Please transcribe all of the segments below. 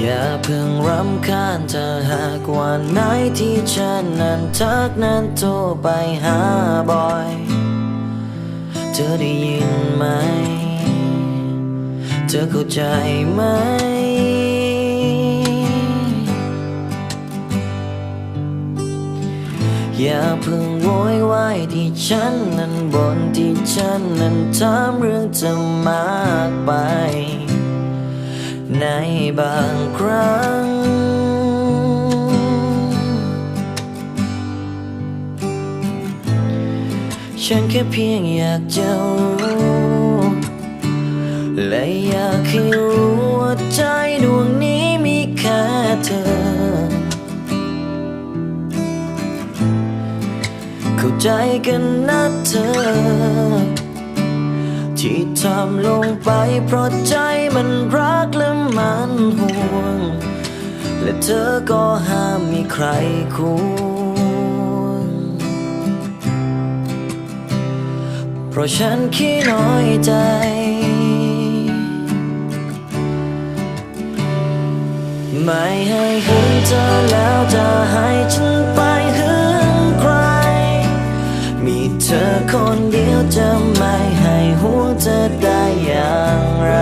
อย่าเพิ่งรำคาญเธอหากวันไหนที่ฉันนั้นทักนั้นโทรไปหาบ่อย เธอได้ยินไหม เธอเข้าใจไหม อย่าเพิ่งโวยวายที่ฉันนั้นบนที่ฉันนั้นถามเรื่องจะมากไป ในบางครั้ง ฉันแค่เพียงอยากจะรู้และอยากให้รู้ว่าใจดวงนี้มีแค่เธอ เข้าใจกันนะเธอ ที่ทำลงไปเพราะใจมันรักและ มันห่วง และเธอก็ห้ามมีใครควร เพราะฉันขี้น้อยใจ ไม่ให้หึงเธอแล้วจะให้ฉันไปหึงใคร มีเธอคนเดียวจะไม่ให้ห่วงเธอได้อย่างไร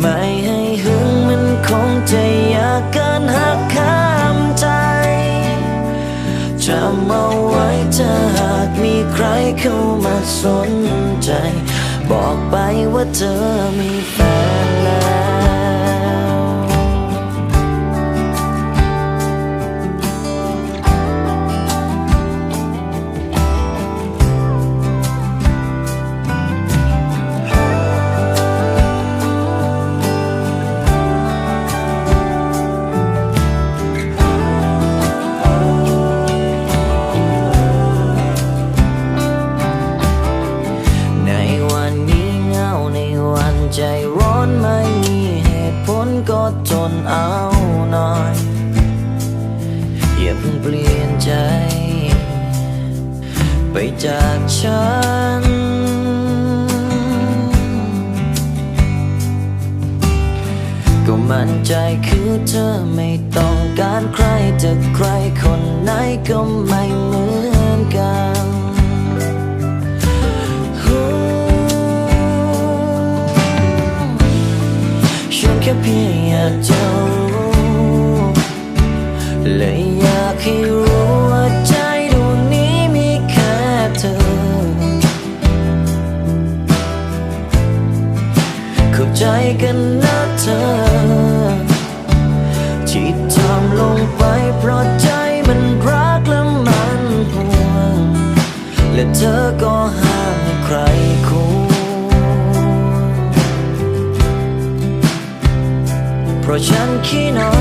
ไม่ให้หึงมันคงจะยากเกินหักข้ามใจจำเอาไว้ถ้าหากมีใครเข้ามาสนใจ บอกไปว่าเธอมีแฟนแล้ว ผลก็ทนเอาหน่อยอย่าเพิ่งเปลี่ยนใจ ไปจากฉัน ก็มั่นใจคือเธอไม่ต้องการใครจะใครคนไหนก็ไม่เหมือน พียงอยากจะรู้และอยากให้รู้ว่าใจดวงนี้มีแค่เธอ เข้าใจกันนะเธอ ที่ทำลงไปเพราะใจมันรักและมันห่วง และเธอก็ห เพ